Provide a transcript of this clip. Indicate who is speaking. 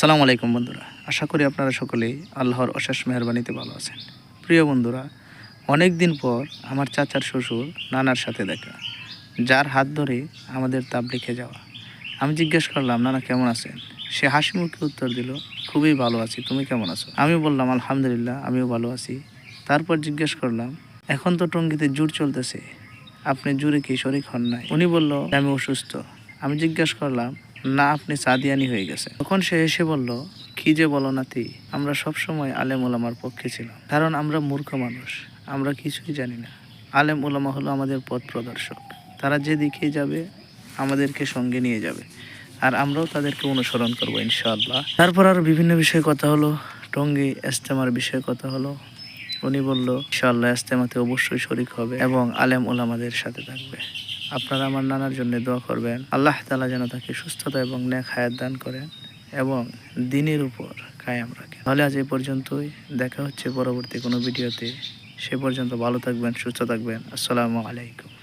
Speaker 1: আসসালামু আলাইকুম বন্ধুরা। আশা করি আপনারা সকলেই আল্লাহর অশেষ মেহরবানিতে ভালো আছেন। প্রিয় বন্ধুরা অনেক দিন পর আমার চাচার শ্বশুর নানার সাথে দেখা, যার হাত ধরে আমাদের তাবলিখে যাওয়া। আমি জিজ্ঞেস করলাম, নানা, কেমন আছেন? সে হাসি মুখে উত্তর দিল, খুবই ভালো আছি, তুমি কেমন আছো? আমি বললাম, আলহামদুলিল্লাহ, আমিও ভালো আছি। তারপর জিজ্ঞেস করলাম, এখন তো টঙ্গিতে জোর চলতেছে, আপনি জুড়ে কি শরিক হন নাই? উনি বলল, আমি অসুস্থ। আমি জিজ্ঞেস করলাম না, আপনি সাদিয়ানি হয়ে গেছে তখন সে এসে বলল, কি যে বলো নাতি, আমরা সব সময় আলেম ওলামার পক্ষে ছিলাম। কারণ আমরা মূর্খ মানুষ, আমরা কিছুই জানি না। আলেম ওলামা হলো আমাদের পথ প্রদর্শক। তারা যেদিকে যাবে, আমাদেরকে সঙ্গে নিয়ে যাবে। আর আমরাও তাদেরকে অনুসরণ করব, ইনশাআল্লাহ। তারপর আরও বিভিন্ন বিষয়ে কথা হলো। টঙ্গী এস্তেমার বিষয়ে কথা হলো। উনি বলল, ইনশাআল্লাহ ইস্তেমাতে অবশ্যই শরিক হবে এবং আলেম ওলামাদের সাথে থাকবে। আপনারা আমার নানার জন্য দোয়া করবেন। আল্লাহ তালা যেন তাকে সুস্থতা এবং ন্যাক হায়াত দান করেন এবং দিনের উপর কায়াম রাখেন। তাহলে আজ এ পর্যন্তই। দেখা হচ্ছে পরবর্তী কোনো ভিডিওতে। সে পর্যন্ত ভালো থাকবেন, সুস্থ থাকবেন। আসসালামু আলাইকুম।